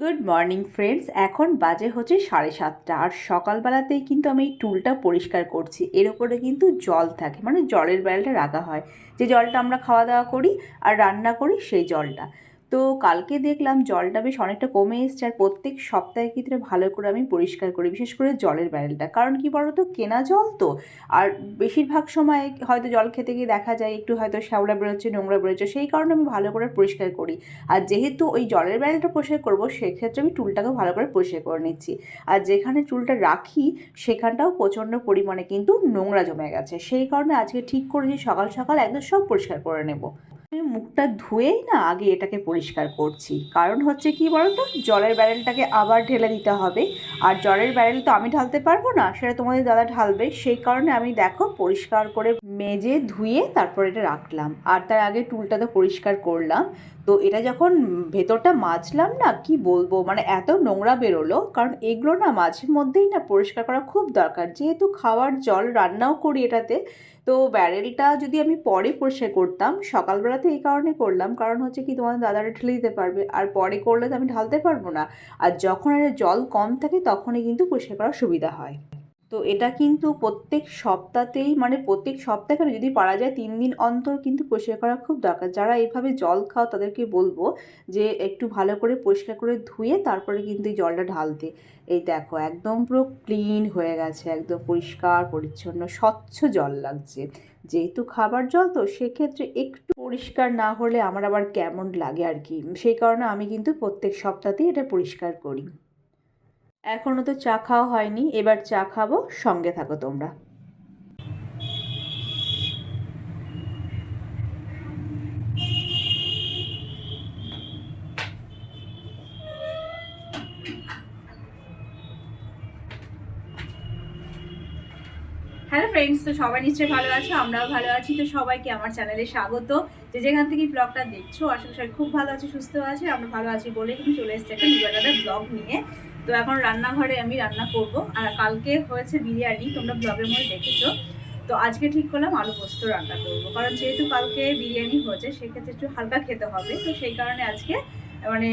Good morning friends এখন বাজে হচ্ছে সাড়ে সাতটা। আর সকালবেলাতেই কিন্তু আমি এই টুলটা পরিষ্কার করছি। এর ওপরে কিন্তু জল থাকে। মানে জলের বেলাটা রাখা হয়। যে জলটা আমরা খাওয়া দাওয়া করি আর রান্না করি, সেই জলটা। তো কালকে দেখলাম জলটা বেশ অনেকটা কমে এসছে আর প্রত্যেক সপ্তাহে ক্ষেত্রে ভালো করে আমি পরিষ্কার করি, বিশেষ করে জলের ব্যারেলটা। কারণ কি বলতো? কেনা জল তো। আর বেশিরভাগ সময় হয়তো জল খেতে গিয়ে দেখা যায়, একটু হয়তো শ্যাওলা বেরোচ্ছে, নোংরা বেরোচ্ছে, সেই কারণে আমি ভালো করে পরিষ্কার করি। আর যেহেতু ওই জলের ব্যারেলটা পরিষ্কার করব, সেক্ষেত্রে আমি টুলটাকেও ভালো করে পরিষ্কার করে নিচ্ছি। আর যেখানে চুলটা রাখি, সেখানটাও প্রচণ্ড পরিমাণে কিন্তু নোংরা জমে গেছে। সেই কারণে আজকে ঠিক করেছি, সকাল সকাল একদম সব পরিষ্কার করে নেব। মুখটা ধুয়েই না আগে এটাকে পরিষ্কার করছি। কারণ হচ্ছে কি বলতো? জলের ব্যারেলটাকে আবার ঢেলে দিতে হবে। আর জলের ব্যারেল তো আমি ঢালতে পারব না, সেটা তোমাদের দাদা ঢালবে। সেই কারণে আমি দেখো পরিষ্কার করে মেজে ধুয়ে তারপর এটা রাখলাম। আর তার আগে টুলটা তো পরিষ্কার করলাম। তো এটা যখন ভেতরটা মাজলাম না, কি বলব? মানে এত নোংরা বেরোলো। কারণ এগুলো না মাঝে মধ্যেই না পরিষ্কার করা খুব দরকার। যেহেতু খাওয়ার জল রান্নাও করি এটাতে তো ব্যারেলটা যদি আমি পরে পরিষ্কার করতাম, সকালবেলাতে এই কারণে করলাম। কারণ হচ্ছে কি, তোমাদের দাদারা ঠেলে দিতে পারবে। আর পরে করলে তো আমি ঢালতে পারব না। আর যখন এর জল কম থাকে, তখনই কিন্তু পরিষ্কার করার সুবিধা হয়। তো এটা কিন্তু প্রত্যেক সপ্তাহতেই মানে প্রত্যেক সপ্তাহে যদি পারা যায় তিন দিন অন্তর কিন্তু পরিষ্কার করা খুব দরকার। যারা এইভাবে জল খাও তাদেরকে বলব যে একটু ভালো করে পরিষ্কার করে ধুয়ে তারপরে কিন্তু এই জলটা ঢালতে। এই দেখো একদম পুরো ক্লিন হয়ে গেছে, একদম পরিষ্কার, পরিচ্ছন্ন, স্বচ্ছ জল লাগছে। যেহেতু খাবার জল তো সেক্ষেত্রে একটু পরিষ্কার না হলে আমার আবার কেমন লাগে আর কি। সেই কারণে আমি কিন্তু প্রত্যেক সপ্তাহতেই এটা পরিষ্কার করি। এখনও তো চা খাওয়া হয়নি এবার চা খাব সঙ্গে থাকো তোমরা। ফ্রেন্ডস তো সবাই নিশ্চয়ই ভালো আছো, আমরাও ভালো আছি। তো সবাইকে আমার চ্যানেলে স্বাগত। যে যেখান থেকে ব্লগটা দেখছ, আশা করি খুব ভালো আছে, সুস্থ আছে, আমরা ভালো আছি বলে কিন্তু চলে এসেছি একটা নিবেদাদের ব্লগ নিয়ে। তো এখন রান্নাঘরে আমি রান্না করব, আর কালকে হয়েছে বিরিয়ানি, তোমরা ব্লগের মধ্যে দেখেছ। তো আজকে ঠিক করলাম আলু পোস্ত রান্না করব, কারণ যেহেতু কালকে বিরিয়ানি হয়েছে, সেক্ষেত্রে একটু হালকা খেতে হবে। তো সেই কারণে আজকে মানে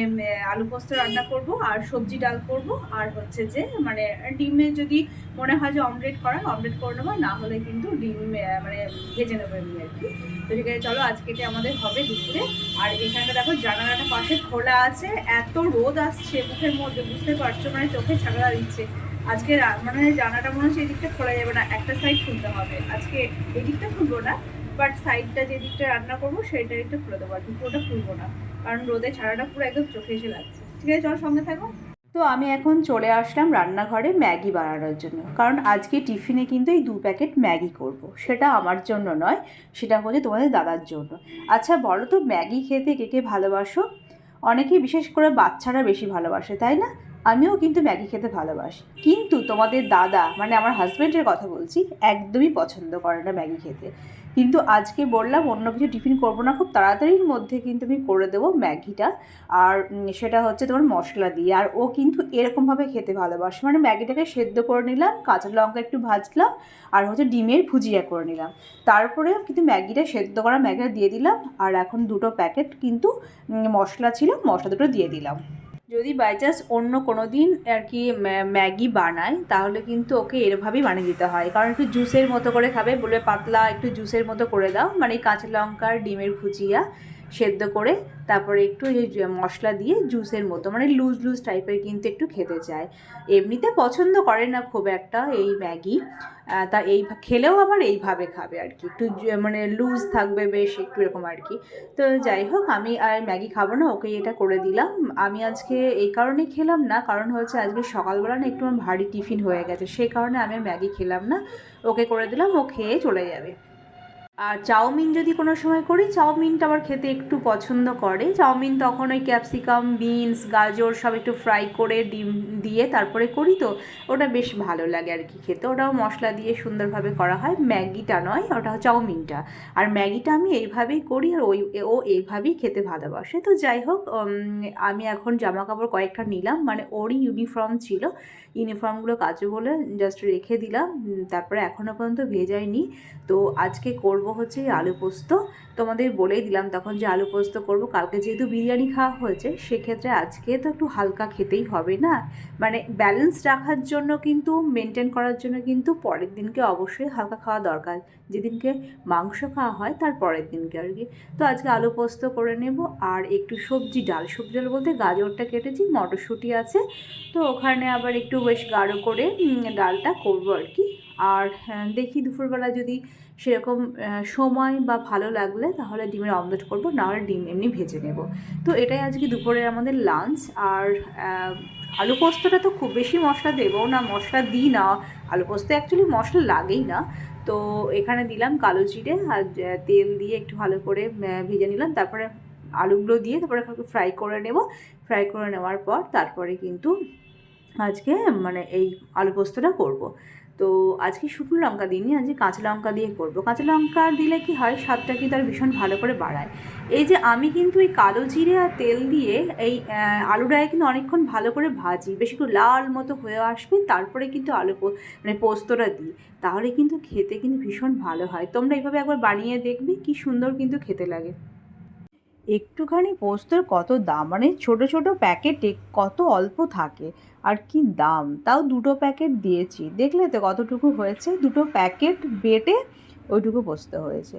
আলু পোস্ত রান্না করব আর সবজি ডাল করব। আর হচ্ছে যে মানে ডিমে যদি মনে হয় যে অমলেট করা, অমলেট করে নেব না হলে কিন্তু ডিম মানে ভেজে নেব এমনি আর কি। তো ঠিক আছে, চলো আজকে এটা আমাদের হবে দুপুরে। আর এখানটা দেখো, জানালাটা পাশে খোলা আছে। এত রোদ আসছে মুখের মধ্যে, বুঝতে পারছ? মানে চোখে ছাগড়া দিচ্ছে। আজকে মানে জানাটা মনে হচ্ছে এদিকটা খোলা যাবে না, একটা সাইড খুলতে হবে। আজকে এদিকটা খুলবো না বাট সাইডটা যে দিকটা রান্না করব, সেইটা একটু খুলে দেবো। আর কি পুরোটা খুলবো না। কারণ রোদে ছাড়াটা পুরো একদম চোখে এসে লাগছে। ঠিক আছে, চলো সঙ্গে থাকো। তো আমি এখন চলে আসলাম রান্নাঘরে ম্যাগি বানানোর জন্য। কারণ আজকে টিফিনে কিন্তু এই দু প্যাকেট ম্যাগি করব। সেটা আমার জন্য নয়, সেটা হচ্ছে তোমাদের দাদার জন্য। আচ্ছা বলো তো, ম্যাগি খেতে কে কে ভালোবাসো? অনেকেই বিশেষ করে বাচ্চারা বেশি ভালোবাসে, তাই না? আমিও কিন্তু ম্যাগি খেতে ভালোবাসি। কিন্তু তোমাদের দাদা মানে আমার হাজব্যান্ডের কথা বলছি, একদমই পছন্দ করে না ম্যাগি খেতে। কিন্তু আজকে বললাম, অন্য কিছু টিফিন করব না, খুব তাড়াতাড়ির মধ্যে কিন্তু আমি করে দেবো ম্যাগিটা। আর সেটা হচ্ছে তোমার মশলা দিয়ে। আর ও কিন্তু এরকমভাবে খেতে ভালোবাসে। মানে ম্যাগিটাকে সেদ্ধ করে নিলাম, কাঁচা লঙ্কা একটু ভাজলাম, আর হচ্ছে ডিমের ভুজিয়া করে নিলাম। তারপরে কিন্তু ম্যাগিটা, সেদ্ধ করা ম্যাগিটা দিয়ে দিলাম। আর এখন দুটো প্যাকেট কিন্তু মশলা ছিল, মশলা দুটো দিয়ে দিলাম। যদি বাই চান্স অন্য কোনো দিন আর কি ম্যাগি বানায় তাহলে কিন্তু ওকে এরভাবেই বানিয়ে দিতে হয়। কারণ একটু জুসের মতো করে খাবে, বলে পাতলা একটু জুসের মতো করে দাও। মানে কাঁচা লঙ্কার, ডিমের ভুজিয়া সেদ্ধ করে তারপরে একটু এই মশলা দিয়ে জুসের মতো মানে লুজ লুজ টাইপের কিন্তু একটু খেতে চায়। এমনিতে পছন্দ করে না খুব একটা এই ম্যাগি। তা এই খেলেও আবার এইভাবে খাবে আর কি। একটু মানে লুজ থাকবে বেশ একটু এরকম আর কি। তো যাই হোক, আমি আর ম্যাগি খাব না ওকে এটা করে দিলাম। আমি আজকে এই কারণে খেলাম না, কারণ হচ্ছে আজকে সকালবেলা না একটু আমার ভারী টিফিন হয়ে গেছে সেই কারণে আমি ম্যাগি খেলাম না। ওকে করে দিলাম, ও খেয়ে চলে যাবে। আর চাউমিন যদি কোনো সময় করি, চাউমিনটা আবার খেতে একটু পছন্দ করে। চাউমিন তখন ওই ক্যাপসিকাম, বিনস, গাজর সব একটু ফ্রাই করে ডিম দিয়ে তারপরে করি তো, ওটা বেশ ভালো লাগে আর কি খেতে। ওটাও মশলা দিয়ে সুন্দরভাবে করা হয়। ম্যাগিটা নয়, ওটা চাউমিনটা। আর ম্যাগিটা আমি এইভাবেই করি আর ওই, ও এইভাবেই খেতে ভালোবাসে। তো যাই হোক আমি এখন জামা কাপড় কয়েকটা নিলাম। মানে ওরই ইউনিফর্ম ছিল। ইউনিফর্মগুলো কাজে বলে জাস্ট রেখে দিলাম। তারপরে এখনও পর্যন্ত ভেজাইনি। তো আজকে করব করব হচ্ছে আলু পোস্ত। তোমাদের বলেই দিলাম তখন যে আলু পোস্ত করব। কালকে যেহেতু বিরিয়ানি খাওয়া হয়েছে সেক্ষেত্রে আজকে তো একটু হালকা খেতেই হবে না? মানে ব্যালেন্স রাখার জন্য কিন্তু মেনটেন করার জন্য কিন্তু পরের দিনকে অবশ্যই হালকা খাওয়া দরকার। যেদিনকে মাংস খাওয়া হয় তার পরের দিনকে আর কি। তো আজকে আলু পোস্ত করে নেব। আর একটু সবজি ডাল সবজি ডাল বলতে গাজরটা কেটেছি মটরশুঁটি আছে। তো ওখানে আবার একটু বেশ গাঢ় করে ডালটা করব আর কি। আর হ্যাঁ, দেখি দুপুরবেলা যদি সেরকম সময় বা ভালো লাগলে তাহলে ডিমের অমলেট করব নাহলে ডিম এমনি ভেজে নেব। তো এটাই আজকে দুপুরের আমাদের লাঞ্চ আর আলু পোস্তটা তো খুব বেশি মশলা দেবো না, মশলা দিই না। আলু পোস্তে অ্যাকচুয়ালি মশলা লাগেই না। তো এখানে দিলাম কালো জিরে আর তেল দিয়ে একটু ভালো করে ভেজে নিলাম। তারপরে আলুগুলো দিয়ে তারপরে ফ্রাই করে নেব। ফ্রাই করে নেওয়ার পর তারপরে কিন্তু আজকে মানে এই আলু পোস্তটা করব। তো আজকে শুকনো লঙ্কা দিইনি, আজকে কাঁচা লঙ্কা দিয়ে করব। কাঁচা লঙ্কা দিলে কি হয়, স্বাদটা কিন্তু আর ভীষণ ভালো করে বাড়ায়। এই যে আমি কিন্তু এই কালো জিরে আর তেল দিয়ে এই আলুটাকে কিন্তু অনেকক্ষণ ভালো করে ভাজি। বেশি একটু লাল মতো হয়ে আসবে, তারপরে কিন্তু আলু মানে পোস্তটা দিই। তাহলে কিন্তু খেতে কিন্তু ভীষণ ভালো হয়। তোমরা এইভাবে একবার বানিয়ে দেখবে, কি সুন্দর কিন্তু খেতে লাগে। একটুখানি পোস্তর কত দাম? মানে ছোট ছোট প্যাকেটে কত অল্প থাকে? আর কি দাম? তাও দুটো প্যাকেট দিয়েছি। দেখলে তো কতটুকু হয়েছে? দুটো প্যাকেট বেটে ওইটুকু পোস্ত হয়েছে।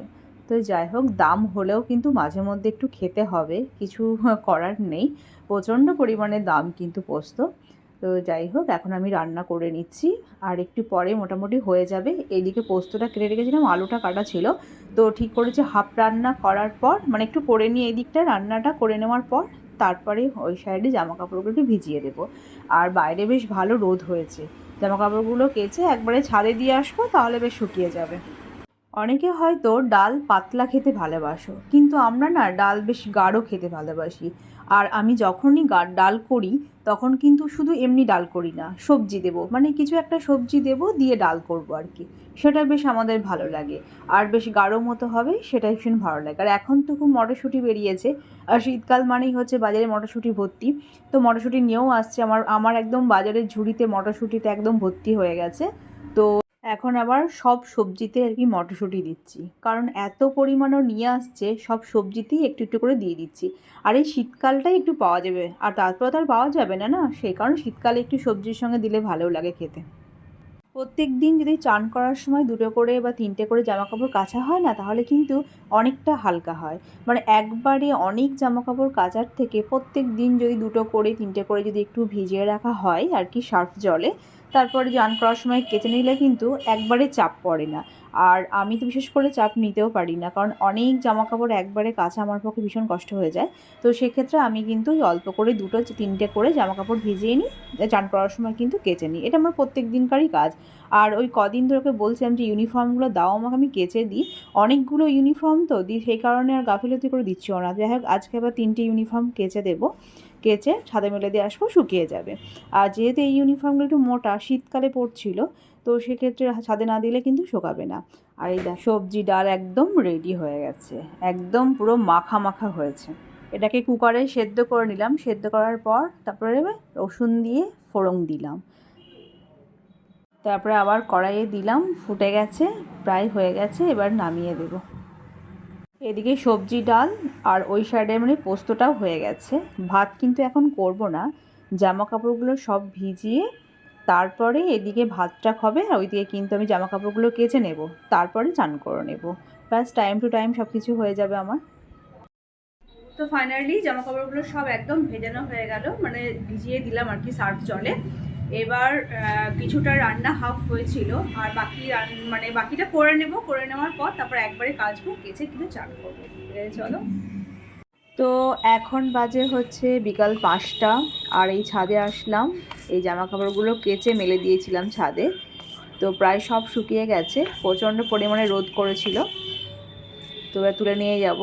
তো যাই হোক, দাম হলেও কিন্তু মাঝে মধ্যে একটু খেতে হবে। কিছু করার নেই। প্রচণ্ড পরিমাণে দাম কিন্তু পোস্ত। তো যাই হোক, এখন আমি রান্না করে নিচ্ছি। আর একটু পরে মোটামুটি হয়ে যাবে। এইদিকে পোস্তটা কেটে রেখেছিলাম, আলুটা কাটা ছিল। তো ঠিক করেছে হাফ রান্না করার পর মানে একটু করে নিয়ে এই দিকটা রান্নাটা করে নেওয়ার পর, তারপরে ওই সাইডে জামা কাপড়গুলো একটু ভিজিয়ে দেবো। আর বাইরে বেশ ভালো রোদ হয়েছে। জামা কাপড়গুলো কেচে একবারে ছাদে দিয়ে আসব, তাহলে বেশ শুকিয়ে যাবে। অনেকে হয়তো ডাল পাতলা খেতে ভালোবাসো, কিন্তু আমরা না ডাল বেশ গাঢ় খেতে ভালোবাসি। আর আমি যখনই ডাল করি, তখন কিন্তু শুধু এমনি ডাল করি না, সবজি দেবো। মানে কিছু একটা সবজি দেবো, দিয়ে ডাল করব আর কি। সেটা বেশ আমাদের ভালো লাগে। আর বেশ গাঢ় মতো হবে সেটা ভীষণ ভালো লাগে। আর এখন তো খুব মটরশুঁটি বেরিয়েছে। আর শীতকাল মানেই হচ্ছে বাজারে মটরশুঁটি ভর্তি। তো মটরশুঁটি নিয়েও আসছে। আমার আমার একদম বাজারের ঝুড়িতে মটরশুঁটিতে একদম ভর্তি হয়ে গেছে। তো এখন আবার সব সবজিতে আর কি মটরশুঁটি দিচ্ছি। কারণ এত পরিমাণও নিয়ে আসছে, সব সবজিতেই একটু একটু করে দিয়ে দিচ্ছি। আর এই শীতকালটাই একটু পাওয়া যাবে। আর তারপর তো আর পাওয়া যাবে না না? সেই কারণে শীতকালে একটু সবজির সঙ্গে দিলে ভালো লাগে খেতে। প্রত্যেক দিন যদি চান করার সময় দুটো করে বা তিনটে করে জামা কাপড় কাচা হয় না, তাহলে কিন্তু অনেকটা হালকা হয়। মানে একবারে অনেক জামা কাপড় কাচার থেকে প্রত্যেক দিন যদি দুটো করে, তিনটে করে যদি একটু ভিজিয়ে রাখা হয় আর কি সার্ফ জলে তারপরে চান করার সময় কেচে নিলে কিন্তু একবারে চাপ পড়ে না। আর আমি তো বিশেষ করে চাপ নিতেও পারি না, কারণ অনেক জামা কাপড় একবারে কাচা আমার পক্ষে ভীষণ কষ্ট হয়ে যায়। তো সেক্ষেত্রে আমি কিন্তু অল্প করে দুটো তিনটে করে জামা কাপড় ভিজিয়ে নিই চান করার সময় কিন্তু কেচে নিই। এটা আমার প্রত্যেক দিনকারই কাজ। আর ওই কদিন ধরে বলছিলাম যে, ইউনিফর্মগুলো দাও, আমাকে আমি কেচে দিই। অনেকগুলো ইউনিফর্ম তো দিই সেই কারণে আর গাফিলতি করে দিচ্ছিও না। যাই হোক, আজকে আবার তিনটে ইউনিফর্ম কেচে দেবো। কেচে ছাদে মেলে দিয়ে আসব, শুকিয়ে যাবে। আর যেহেতু এই ইউনিফর্মগুলো একটু মোটা, শীতকালে পড়ছিল তো সেক্ষেত্রে ছাদে না দিলে কিন্তু শুকাবে না। আর এই সবজি ডাল একদম রেডি হয়ে গেছে। একদম পুরো মাখা মাখা হয়েছে। এটাকে কুকারে সেদ্ধ করে নিলাম। সেদ্ধ করার পর তারপরে রসুন দিয়ে ফোড়ন দিলাম। তারপরে আবার কড়াইয়ে দিলাম। ফুটে গেছে, প্রায় হয়ে গেছে, এবার নামিয়ে দেব। এদিকে সবজি, ডাল আর ওই সাইডে মানে পোস্তটাও হয়ে গেছে। ভাত কিন্তু এখন করব না। জামা কাপড়গুলো সব ভিজিয়ে তারপরে এদিকে ভাতটা হবে আর ওইদিকে কিন্তু আমি জামা কাপড়গুলো কেচে নেব। তারপরে চান করে নেব। ব্যাস টাইম টু টাইম সব কিছু হয়ে যাবে আমার। তো ফাইনালি জামা কাপড়গুলো সব একদম ভেজানো হয়ে গেল। মানে ভিজিয়ে দিলাম আর কি সার্ফ জলে। এবার কিছুটা রান্না হাফ হয়েছিল, আর বাকি মানে বাকিটা করে নেব, করে নেওয়ার পর তারপর একবারে কাচবো, কেচে কিন্তু চান করব। চলো। তো এখন বাজে হচ্ছে বিকাল পাঁচটা, আর এই ছাদে আসলাম। এই জামা কাপড়গুলো কেচে মেলে দিয়েছিলাম ছাদে। তো প্রায় সব শুকিয়ে গেছে, প্রচণ্ড পরিমাণে রোদ করেছিল। তো তুলে নিয়ে যাব।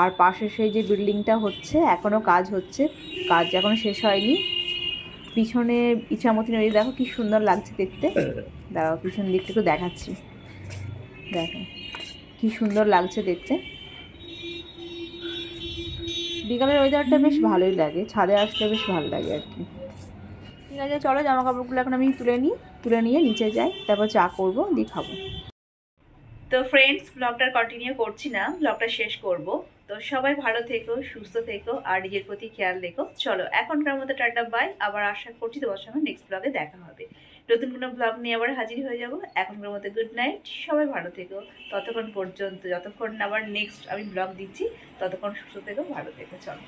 আর পাশে সেই যে বিল্ডিংটা হচ্ছে এখনও কাজ হচ্ছে। কাজ এখনও শেষ হয়নি। পিছনে ইচ্ছামতি নদী দেখো কি সুন্দর লাগছে দেখতে। দেখো পিছন দিকটা একটু দেখাচ্ছি। দেখো, কি সুন্দর লাগছে দেখতে। বিকালের ওয়েদারটা বেশ ভালোই লাগে, ছাদে আসলে বেশ ভালো লাগে আর কি। ঠিক আছে, চলো জামা কাপড়গুলো এখন আমি তুলে নিই, তুলে নিয়ে নিচে যাই, তারপর চা করব, দিয়ে খাব। তো ফ্রেন্ডস ব্লগটার কন্টিনিউ করছি না ব্লগটা শেষ করব। তো সবাই ভালো থেকো, সুস্থ থেকো, আর নিজের প্রতি খেয়াল রেখো। চলো, এখনকার মতো টাটা, বাই। আবার আশা করছি তোমার সঙ্গে নেক্সট ব্লগে দেখা হবে। নতুন কোনো ব্লগ নিয়ে আবার হাজির হয়ে যাব। এখনকার মতো গুড নাইট সবাই ভালো থেকো। ততক্ষণ পর্যন্ত, যতক্ষণ আবার নেক্সট আমি ব্লগ দিচ্ছি, ততক্ষণ সুস্থ থেকো, ভালো থেকো। চলো।